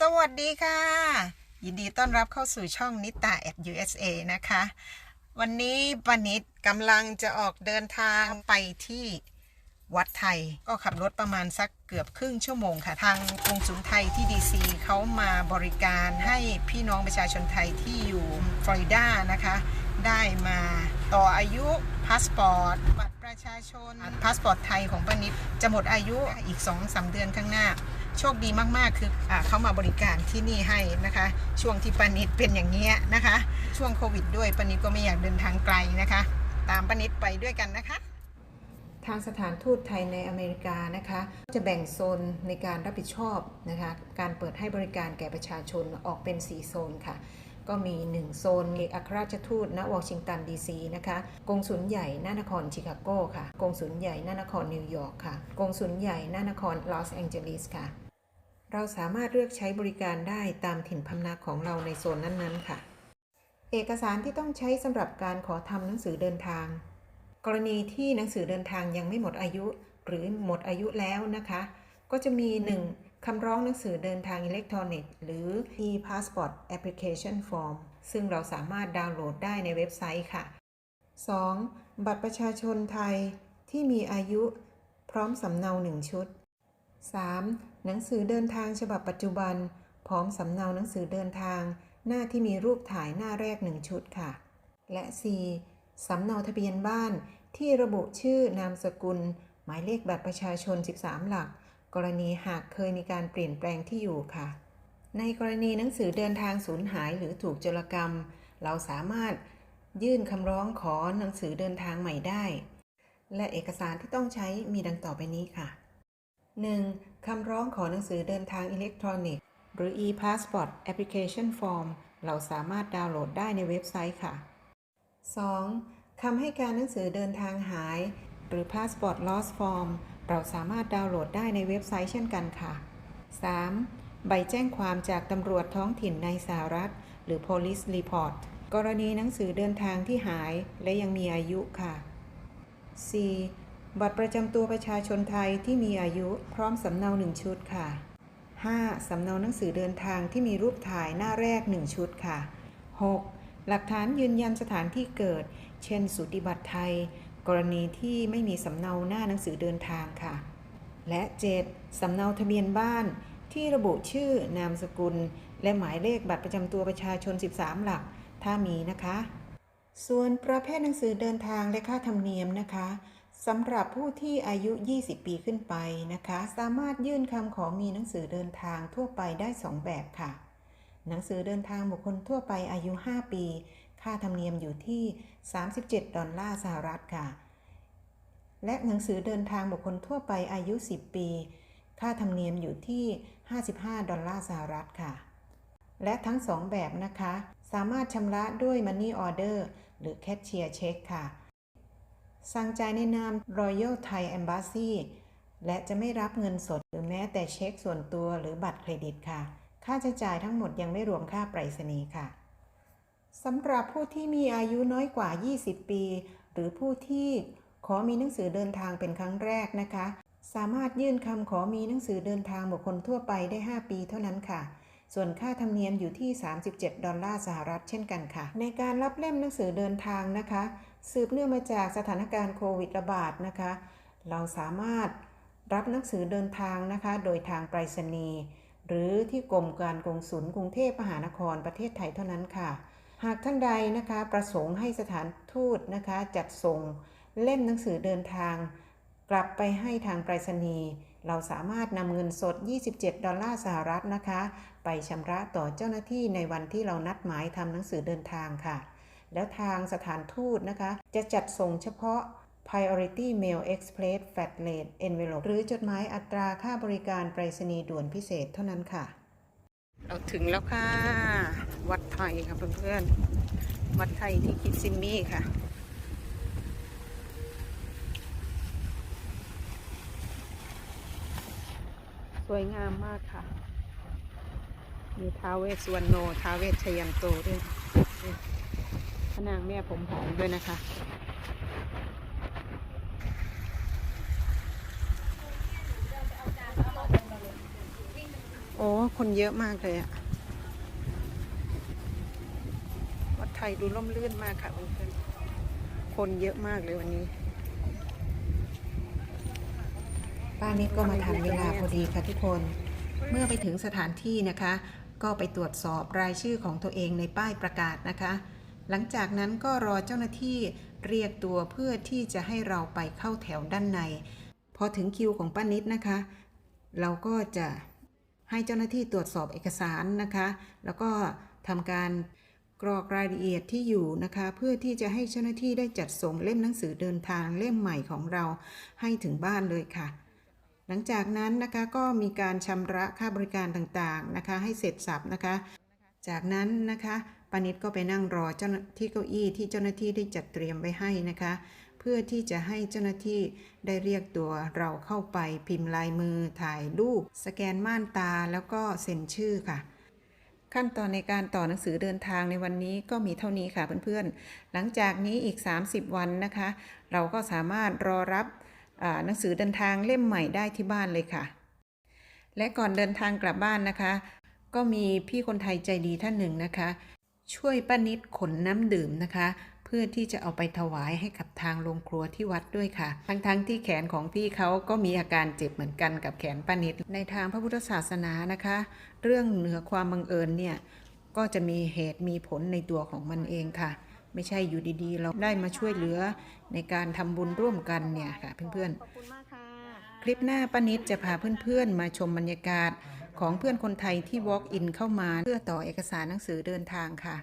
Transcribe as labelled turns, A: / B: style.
A: สวัสดีค่ะ ยินดีต้อนรับเข้าสู่ช่องนิตาแอด USA นะคะ วันนี้ปานิดกำลังจะออกเดินทางไปที่วัดไทยก็ขับรถประมาณสักเกือบครึ่งชั่วโมงค่ะ ทางกรงศูนย์ไทยที่ดีซีเขามาบริการให้พี่น้องประชาชนไทยที่อยู่ฟลอริดานะคะ ได้มาต่ออายุพาสปอร์ตบัตร ประชาชนพาสปอร์ตไทยของป้านิดจะหมดอายุอีก2-3เดือนข้างหน้า โชคดีมากๆ คืออเขามาบริการที่นี่ให้นะคะ ช่วงที่ปานิดเป็นอย่างนี้ยนะคะ ช่วงโควิดด้วยปานิดก็ไม่อยากเดินทางไกลนะคะ ตามปานิดไปด้วยกันนะคะ ทางสถานทูตไทยในอเมริกานะคะ จะแบ่งโซนในการรับผิดชอบนะคะ การเปิดให้บริการแก่ประชาชนออกเป็น 4 โซนค่ะ ก็มี 1 โซนเอกอัครราชทูตณวอชิงตันดีซีนะคะกงสุลใหญ่ณนครชิคาโกค่ะกงสุลใหญ่ณนครนิวยอร์กค่ะกงสุลใหญ่ณนครลอสแองเจลิสค่ะเราสามารถเลือกใช้บริการได้ตามถิ่นพำนักของเราในโซนนั้นๆค่ะ เอกสารที่ต้องใช้สำหรับการขอทำหนังสือเดินทาง กรณีที่หนังสือเดินทางยังไม่หมดอายุ หรือหมดอายุแล้วนะคะ ก็จะมี 1. คำร้องหนังสือเดินทางอิเล็กทรอนิกส์หรือ e-passport application form ซึ่งเราสามารถดาวน์โหลดได้ในเว็บไซต์ค่ะ 2. บัตรประชาชนไทยที่มีอายุพร้อมสำเนา1ชุด 3. หนังสือเดินทางฉบับปัจจุบัน พร้อมสำเนาหนังสือเดินทาง หน้าที่มีรูปถ่ายหน้าแรก1ชุดค่ะ และ 4. สำเนาทะเบียนบ้านที่ระบุชื่อนามสกุล หมายเลขบัตรประชาชน 13 หลัก กรณีหากเคยมีการเปลี่ยนแปลงที่อยู่ค่ะ ในกรณีหนังสือเดินทางสูญหายหรือถูกโจรกรรม เราสามารถยื่นคำร้องขอหนังสือเดินทางใหม่ได้ และเอกสารที่ต้องใช้มีดังต่อไปนี้ค่ะ 1. คำร้องขอหนังสือเดินทางอิเล็กทรอนิกส์ หรือ e-passport application form เราสามารถดาวน์โหลดได้ในเว็บไซต์ค่ะ 2. คำให้การหนังสือเดินทางหาย หรือ passport loss form เราสามารถดาวน์โหลดได้ในเว็บไซต์เช่นกันค่ะ 3. ใบแจ้งความจากตำรวจท้องถิ่นในสหรัฐ หรือ police report กรณีหนังสือเดินทางที่หายและยังมีอายุค่ะ 4. บัตรประจำตัวประชาชนไทยที่มีอายุพร้อมสำเนาหนึ่งชุดค่ะ 5. สำเนาหนังสือเดินทางที่มีรูปถ่ายหน้าแรก 1 ชุดค่ะ 6. หลักฐานยืนยันสถานที่เกิด เช่น สูติบัตรไทย กรณีที่ไม่มีสำเนาหน้าหนังสือเดินทางค่ะ และ 7. สำเนาทะเบียนบ้านที่ระบุชื่อนามสกุล และหมายเลขบัตรประจำตัวประชาชน 13 หลัก ถ้ามีนะคะ ส่วนประเภทหนังสือเดินทางและค่าธรรมเนียมนะคะสำหรับผู้ที่อายุ 20 ปีขึ้นไปนะคะ สามารถยื่นคำขอมีหนังสือเดินทางทั่วไปได้ 2 แบบค่ะ หนังสือเดินทางบุคคลทั่วไปอายุ 5 ปี ค่าธรรมเนียมอยู่ที่ 37 ดอลลาร์สหรัฐค่ะ และหนังสือเดินทางบุคคลทั่วไปอายุ 10 ปี ค่าธรรมเนียมอยู่ที่ 55 ดอลลาร์สหรัฐค่ะ และทั้ง2แบบนะคะ สามารถชำระด้วย Money Order หรือ Cashier Check ค่ะ สั่งจ่ายในนาม Royal Thai Embassy และจะไม่รับเงินสดหรือแม้แต่เช็คส่วนตัวหรือบัตรเครดิตค่ะ ค่าใช้จ่ายทั้งหมดยังไม่รวมค่าไปรษณีย์ค่ะ สำหรับผู้ที่มีอายุน้อยกว่า 20 ปี หรือผู้ที่ขอมีหนังสือเดินทางเป็นครั้งแรกนะคะ สามารถยื่นคำขอมีหนังสือเดินทางบุคคลทั่วไปได้ 5 ปีเท่านั้นค่ะ ส่วนค่าธรรมเนียมอยู่ที่ 37 ดอลลาร์สหรัฐเช่นกันค่ะ ในการรับเล่มหนังสือเดินทางนะคะ สืบเนื่องมาจากสถานการณ์โควิดระบาดนะคะ เราสามารถรับหนังสือเดินทางนะคะ โดยทางไปรษณีย์หรือที่กรมการกงสุลกรุงเทพมหานครประเทศไทยเท่านั้นค่ะ หากท่านใดนะคะประสงค์ให้สถานทูตนะคะจัดส่งเล่มหนังสือเดินทาง กลับไปให้ทางไปรษณีย์เราสามารถนำเงินสด 27 ดอลลาร์สหรัฐนะคะ ไปชำระต่อเจ้าหน้าที่ในวันที่เรานัดหมายทำหนังสือเดินทางค่ะ แล้วทางสถานทูตนะคะ จะจัดส่งเฉพาะ Priority Mail Express Flat Rate Envelope หรือจดหมายอัตราค่าบริการไปรษณีย์ด่วนพิเศษเท่านั้นค่ะ เราถึงแล้วค่ะ วัดไทยค่ะเพื่อนๆ วัดไทยที่คิดซิมมี่ค่ะ สวยงามมากค่ะ มีท้าเวสวรรณโนท้าเวสชยันโตด้วยพระนางแม่ผมหอมด้วยนะคะ โอ้ คนเยอะมากเลยอะวัดไทยดูร่มรื่นมากค่ะเพื่อนคนเยอะมากเลยวันนี้ ป้านิดก็มาทันเวลาพอดีค่ะทุกคน เมื่อไปถึงสถานที่นะคะ ก็ไปตรวจสอบรายชื่อของตัวเองในป้ายประกาศนะคะ หลังจากนั้นก็รอเจ้าหน้าที่เรียกตัวเพื่อที่จะให้เราไปเข้าแถวด้านใน พอถึงคิวของป้านิดนะคะ เราก็จะ ให้เจ้าหน้าที่ตรวจสอบเอกสารนะคะ แล้วก็ทำการกรอกรายละเอียดที่อยู่นะคะ เพื่อที่จะให้เจ้าหน้าที่ได้จัดส่งเล่มหนังสือเดินทางเล่มใหม่ของเราให้ถึงบ้านเลยค่ะ หลังจากนั้นนะคะก็มีการชำระค่าบริการต่างๆนะคะ ให้เสร็จสับนะคะ จากนั้นนะคะปานิดก็ไปนั่งรอเจ้าที่เก้าอี้ที่เจ้าหน้าที่ได้จัดเตรียมไว้ให้นะคะ พื่อที่จะให้เจ้าหน้าที่ได้เรียกตัวเราเข้าไปพิมพ์ลายมือถ่ายรูป สแกนม่านตาแล้วก็เซ็นชื่อค่ะ ขั้นตอนในการต่อหนังสือเดินทางในวันนี้ก็มีเท่านี้ค่ะเพื่อนๆ หลังจากนี้อีก 30 วันนะคะ เราก็สามารถรอรับหนังสือเดินทางเล่มใหม่ได้ที่บ้านเลยค่ะ และก่อนเดินทางกลับบ้านนะคะ ก็มีพี่คนไทยใจดีท่านหนึ่งนะคะ ช่วยป้านิดขนน้ำดื่มนะคะ เพื่อที่จะเอาไปถวายให้กับทางโรงครัวที่วัดด้วยค่ะ ทั้งๆที่แขนของพี่เขาก็มีอาการเจ็บเหมือนกันกับแขนป้านิด ในทางพระพุทธศาสนานะคะ เรื่องเหนือความบังเอิญเนี่ยก็จะมีเหตุมีผลในตัวของมันเองค่ะ ไม่ใช่อยู่ดีๆ เราได้มาช่วยเหลือในการทำบุญร่วมกันเนี่ยค่ะเพื่อนๆ
B: ขอบคุณมากค่ะ
A: คลิปหน้าป้านิดจะพาเพื่อนๆ มาชมบรรยากาศของเพื่อนคนไทยที่ walk in เข้ามาเพื่อต่อเอกสารหนังสือเดินทางค่ะ